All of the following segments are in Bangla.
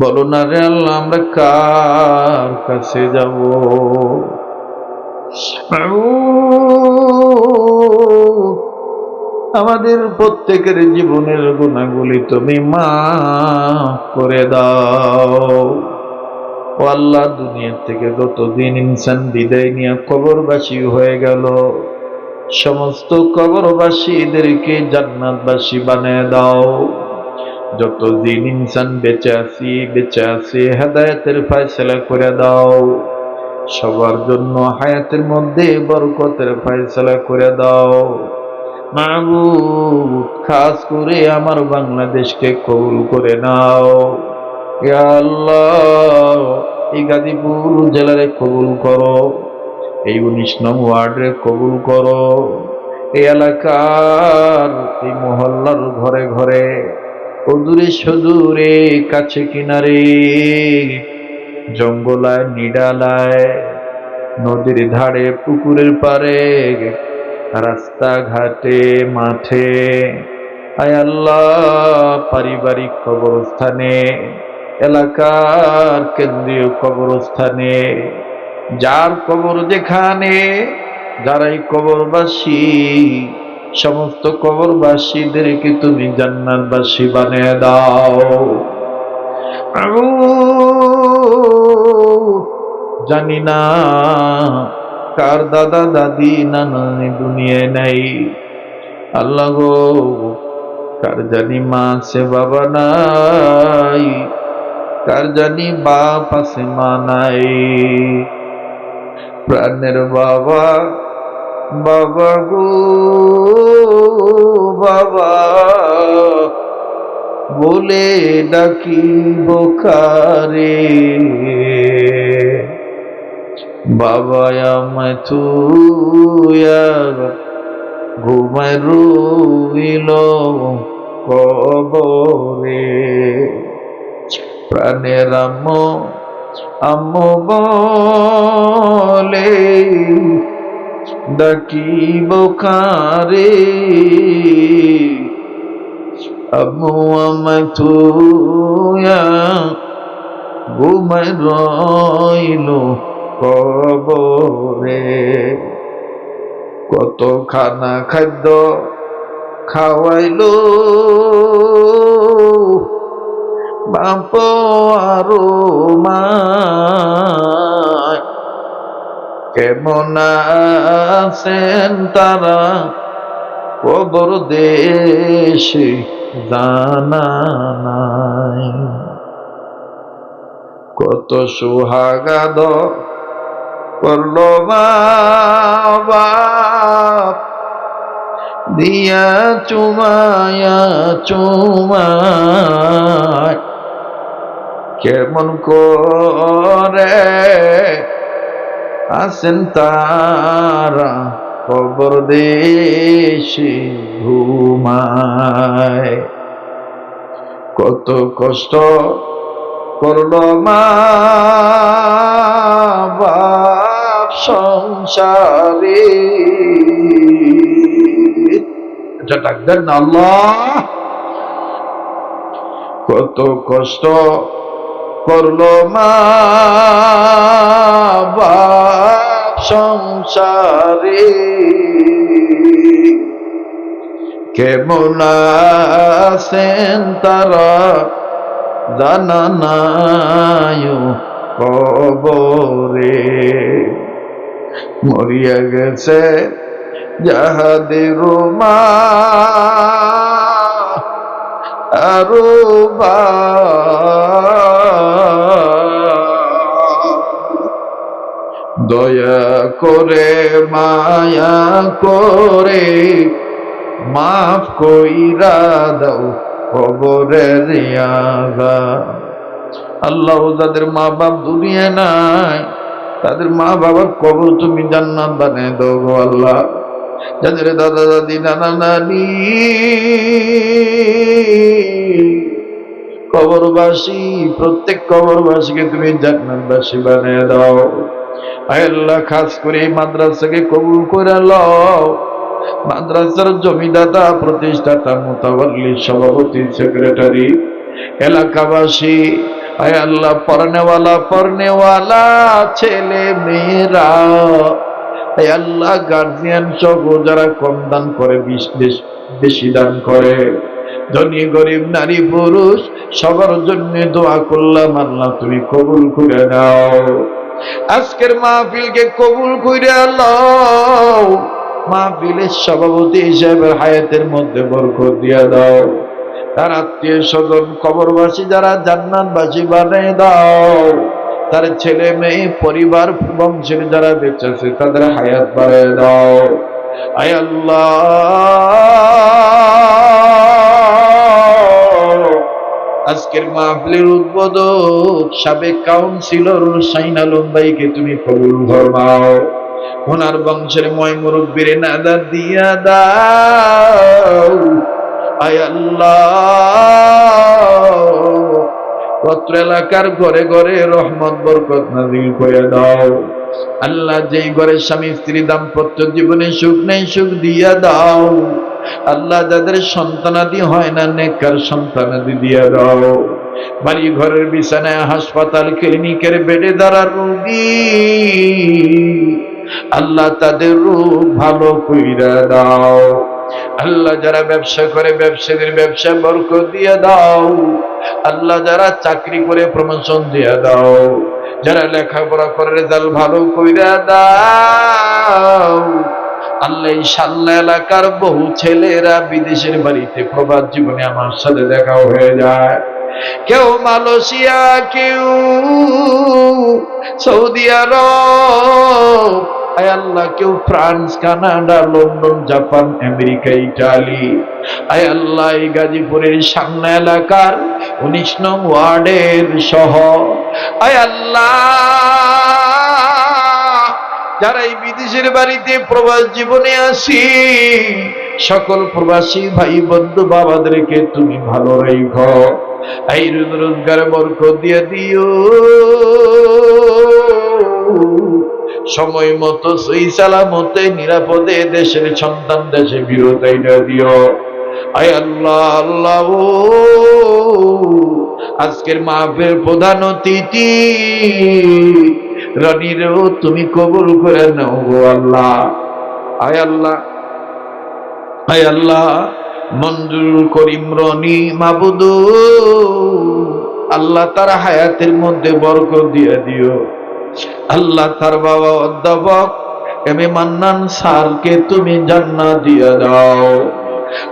বলো না রে আল্লাহ, আমরা কার কাছে যাব? আমাদের প্রত্যেকের জীবনের গুণাগুলি তুমি মা করে দাও। ও আল্লাহ, দুনিয়ার থেকে যতদিন ইনসান বিদায় নিয়ে কবরবাসী হয়ে গেল, সমস্ত কবরবাসীদেরকে জান্নাতবাসী বানিয়ে দাও। যতদিন ইনসান বেঁচে আছি বেঁচে আছি, হেদায়তের ফয়সলা করে দাও। সবার জন্য হায়াতের মধ্যে বরকতের ফয়সলা করে দাও। মাহবুব, খাস করে আমার বাংলাদেশকে কবুল করে নাও। এই গাজীপুর জেলারে কবুল করো। এই উনিশ নং ওয়ার্ডে কবুল করো। এই এলাকার, এই মহল্লার ঘরে ঘরে অদূরে সদূরে কাছে কিনারে, জঙ্গলায়, নিডালায়, নদীর ধারে, পুকুরের পারে রাস্তাঘাটে, মাঠে, আয় আল্লাহ, পারিবারিক কবরস্থানে, এলাকার কেন্দ্রীয় কবরস্থানে, যার কবর যেখানে, যারাই কবরবাসী সমস্ত কবরবাসীদেরকে তুমি জান্নাতবাসী বানিয়ে দাও। জানি না কার দাদা দাদি নানা দুনিয়ায় নাই। আল্লাহ গো, কার জানি মা আছে, বাবা নাই। কার জানি বাপ আছে, মা নাই। প্রাণের বাবা বাবা গো, বাবা। বলে ডাকি বোকারে বাবা আমায় তুয়া ঘুমায় রইল কবরে। প্রাণের আম্ম আম্ম বলে ডাকিব কারে? আম্মু আমায় তুয়া ঘুমায় রইল কবরে। কত খানা খাদ্য খাওয়াইলো? বাপ আরও মা কেমন আছেন তারা? কবর দেশে জানা নাই। কত সুহাগাদ করল বাপ দিয়া চুমায়া চুমায়। কেমন করে আছেন তারা খবর দেশে ঘুমায়। কত কষ্ট করল মা সংসারে। এটা ডাকবেন না আল্লাহ। কত কষ্ট করল মা সংসারে। কেমন আছেন তারা জানা নাই কবরে মরিয়া গেছে যাহাদের মা আরও বা দয়া করে, মায়া করে, মাফ কইরা দাও ইয়াদা আল্লাহ যাদের মা বাপ দুনিয়া নাই, তাদের মা বাবার কবর তুমি জান্নাত বানিয়ে গো আল্লাহ। যাদের দাদা দাদি, নানা নানি। কবরবাসী, প্রত্যেক কবরবাসীকে তুমি জান্নাতবাসী বানিয়ে দাও। আল্লাহ, খাস করে মাদ্রাসাকে কবুল করে লও মাদ্রাসার জমিদাতা, প্রতিষ্ঠাতা, মোতাবল্লি, সভাপতি, সেক্রেটারি, এলাকাবাসী, আয় আল্লাহ পড়নেওয়ালা পড়নেওয়ালা ছেলে, মেয়েরা। আয় আল্লাহ গার্জিয়ান সহ যারা কম দান করে বিশ- দান করে। ধনী, গরিব, নারী, পুরুষ, সবার জন্য দোয়া করলাম, আল্লাহ তুমি কবুল করে নাও। আজকের মাহফিলকে কবুল করে আল্লাহ। মাহফিলের সভাপতি হিসেবে হায়াতের মধ্যে বরকত দিয়া দাও। তার আত্মীয় স্বজন, কবরবাসী যারা জান্নাতবাসী বানিয়ে দাও। তার ছেলে মেয়ে, পরিবার বংশের যারা বেঁচে আছে, তাদের হায়াত বাড়িয়ে দাও। আয় আল্লাহ। আজকের মাহফিলের উদ্বোধক সাবেক কাউন্সিলর সাইন আলম ভাইকে তুমি কবুল ফরমাও। ওনার বংশের ময় মুরব্বীর নাদার দিয়া দাও। আয় আল্লাহ। পত্র এলাকার ঘরে ঘরে রহমত, বরকত নাজিল করে দাও। আল্লাহ যেই ঘরে স্বামী, স্ত্রী, দাম্পত্য জীবনে সুখ নেই, সুখ দিয়া দাও। আল্লাহ যাদের সন্তানাদি হয় না নেকর সন্তানাদি দিয়া দাও। বাড়ি ঘরের বিছানায়, হাসপাতাল, ক্লিনিকের বেডে দ্বারা রোগী। আল্লাহ তাদের রোগ ভালো কইরা দাও। আল্লাহ যারা ব্যবসা করে, ব্যবসায়ীদের ব্যবসা বরকত দিয়ে দাও। আল্লাহ যারা চাকরি করে, প্রমোশন দিয়ে দাও। যারা লেখাপড়া করে, রেজাল্ট ভালো কইরা দাও। আল্লাহ সাল্লা এলাকার বহু ছেলেরা বিদেশের বাড়িতে প্রবাদ জীবনে আমার সাথে দেখা হয়ে যায়। কেউ মালয়েশিয়া, কেউ সৌদি আরব আয় আল্লাহ, কেউ France, Canada, London, Japan, America, Italy আয় আল্লাহ, এই গাজীপুরের সামনে এলাকার উনিশ নং ওয়ার্ডের সহ আয় আল্লাহ, যারা এই বিদেশের বাড়িতে প্রবাস জীবনে আসি, সকল প্রবাসী ভাই, বন্ধু, বাবাদেরকে তুমি ভালো রেখ, এই রোজগার বরক দিয়ে দিও। সময় মতো সই সালামতে নিরাপদে দেশের সন্তান দেশে বিরোধাইটা দিও। আয় আল্লাহ আল্লাহ আজকের মাহফের প্রধান অতিথি। রনিরেও তুমি কবুল করে নাও গো আল্লাহ। আয় আল্লাহ আয় আল্লাহ মঞ্জুর করিম রনি মাবুদু। আল্লাহ তার হায়াতের মধ্যে বরকত দিয়ে দিও। আল্লাহ তার বাবা অধ্যাপক এম মান্নান স্যারকে তুমি জান্নাত দিয়ে দাও।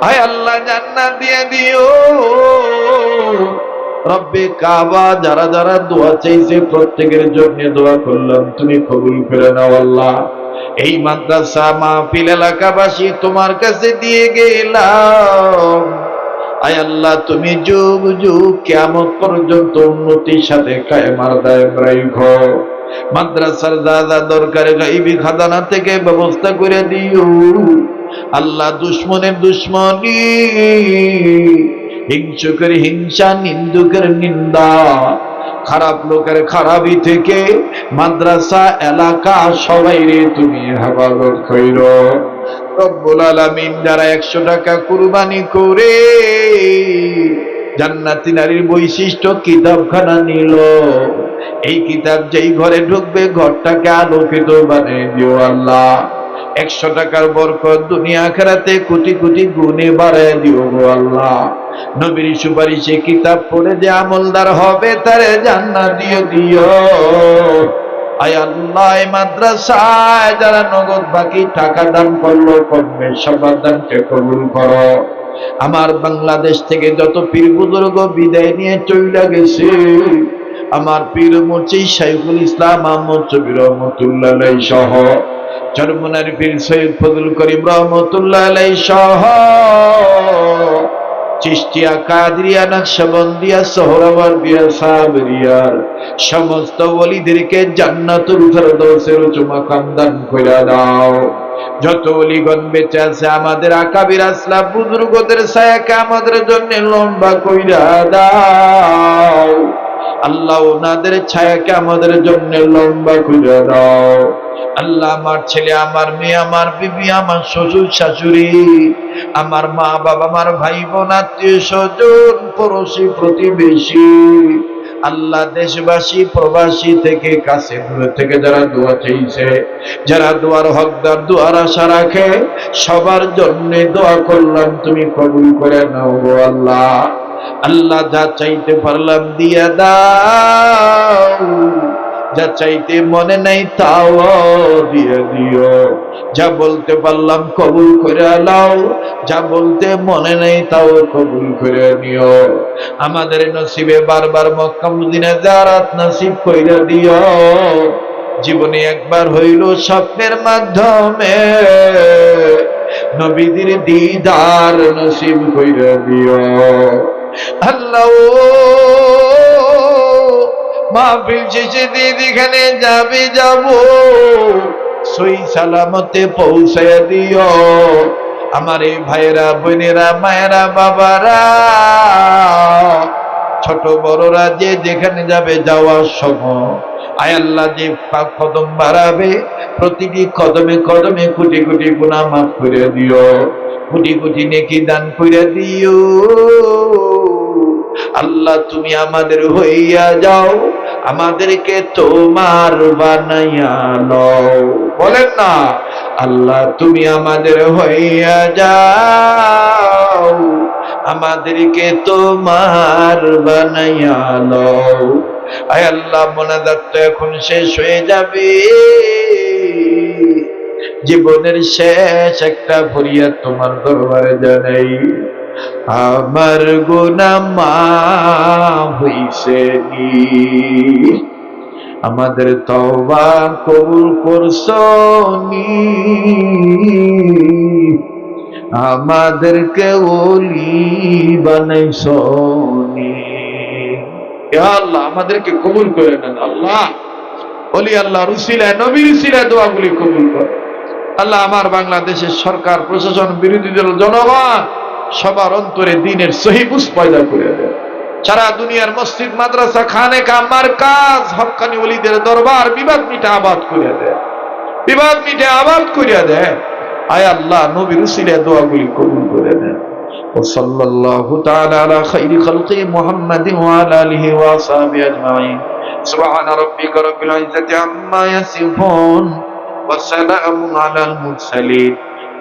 আয় আল্লাহ, জান্নাত দিয়ে দিও। রব্বে কাবা, যারা যারা দোয়া চাইছে, প্রত্যেকের জন্য দোয়া করলাম, তুমি কবুল করে নাও আল্লাহ। এই মাদ্রাসা মাহফিল এলাকাবাসী তোমার কাছে দিয়ে গেলাম। আয় আল্লাহ, তুমি যুগ যুগ কেমন পর্যন্ত উন্নতির সাথে কায়মার দায়ম রাইখ মাদ্রাসার যা যা দরকার, গাইবি খাদানা থেকে ব্যবস্থা করে দিও। আল্লাহ দুশ্মনের দুশ্মনী। হিংসুকের হিংসা, নিন্দুকের নিন্দা। খারাপ লোকের খারাপি থেকে মাদ্রাসা, এলাকা, সবাই রে তুমি হেফাজত কইর। রব্বুল আলামিন যারা একশো টাকা কুরবানি করে জান্নাতি নারীর বৈশিষ্ট্য কিতাবখানা নিল। এই কিতাব যেই ঘরে ঢুকবে, ঘরটাকে আলোকিত বানিয়ে দিও আল্লাহ। একশো টাকার বরকত দুনিয়া খেরাতে কোটি কোটি গুণে বাড়ায় দিও আল্লাহ। নবীর সুপারিশে কিতাব পড়ে যে আমলদার হবে, তারে জান্নাত দিও দিও। আয় আল্লাহ মাদ্রাসায় যারা নগদ বাকি টাকা দান করল কমবে সবার দানকে কবুল করো। আমার বাংলাদেশ থেকে যত পীর বুজুর্গ বিদায় নিয়ে চইলা গেছে, আমার পীর মুচি শাইখুল ইসলাম আহমদ চবির রহমতুল্লাহ সহ, চরমুনার পীর সৈয়দ ফজল করিম রহমতুল্লাহ সহ চিস্তিয়া কাদরিয়া, নকশবন্দিয়া সোহরাওয়ার্দিয়া সাবরিয়ার সমস্ত ওলিদেরকে জান্নাতুল ফেরদৌসের উঁচু মাকাম দান কইরা দাও। যত অলিগণ বেঁচে আছে, আমাদের আকাবির আসলাম বুজুর্গদের ছায়াকে আমাদের জন্য লম্বা কইরা দাও। আল্লাহ ওনাদের ছায়াকে আমাদের জন্য লম্বা করে দাও। আল্লাহ আমার ছেলে, আমার মেয়ে, আমার বিবি, আমার শ্বশুর শাশুড়ি, আমার মা বাবা, আমার ভাই বোন, আত্মীয় স্বজন, পড়োশি, প্রতিবেশী আল্লাহ দেশবাসী, প্রবাসী থেকে কাছে দূরে থেকে যারা দোয়া চাইছে, যারা দোয়ার হকদার, দোয়ার আশা রাখে, সবার জন্য দোয়া করলাম, তুমি কবুল করে নাও গো আল্লাহ। আল্লাহ যা চাইতে পারলাম, দিয়া দাও। যা চাইতে মনে নাই, তাও দিয়ে দিও। যা বলতে পারলাম কবুল করে নাও, যা বলতে মনে নেই, তাও কবুল করে নিও। আমাদের নসিবে বারবার মক্কা মদিনা জারাত নসিব কইরা দিও। জীবনে একবার হইল স্বপ্নের মাধ্যমে, নবীদের দিদার নসিব কইরা দিও। আল্লাহ মাহফিল শেষে দিয়ে এখানে যাবে যাব। সই সালামতে পৌঁছায় দিও। আমার এই ভাইয়েরা, বোনেরা, মায়েরা, বাবারা, ছোট বড়রা যে যেখানে যাবে যাওয়ার সময়। আয় আল্লাহ যে কদম বাড়াবে, প্রতিটি কদমে কদমে কোটি কোটি গুণা মাফ করে দিও। কোটি কোটি নেকি দান করে দিও। আল্লাহ তুমি আমাদের হইয়া যাও। আমাদেরকে তোমার বানাইয়া লও বলেন না, আল্লাহ তুমি আমাদের হইয়া যাও, আমাদেরকে তোমার বানাইয়া লও আয় আল্লাহ মোনাজাত তো এখন শেষ হয়ে যাবে। জীবনের শেষ একটা ফরিয়াদ তোমার দরবারে জানাই। আমার গোনা মা হইছে আমাদের তওবা কবুল করছনি আমাদেরকে ওলি বানাইছনি আল্লাহ, আমাদেরকে কবুল করে নেন আল্লাহ। ওলি আল্লাহ রুসিলায় নবী রুসিলায় দোয়াগুলি কবুল করে। আল্লাহ, আমার বাংলাদেশের সরকার, প্রশাসন, বিরোধী দল, জনগণ সবার অন্তরে দিনের সহিবুস পয়দা করে দেয় সারা দুনিয়ার মসজিদ মাদ্রাসা খানে কামার কাজ হকানি ওলিদের দরবার বিবাদ মিটে আবাদ করিয়া দেয় বিবাদ মিটে আবাদ করিয়া দেয় আয় আল্লাহ নবী রুসিলে দোয়াগুলি কবুল করে দেন وصلى الله تعالى على خير خلقه محمد وعلى اله واصحابه اجمعين سبحان ربك رب العزه عما يصفون وسلام على المرسلين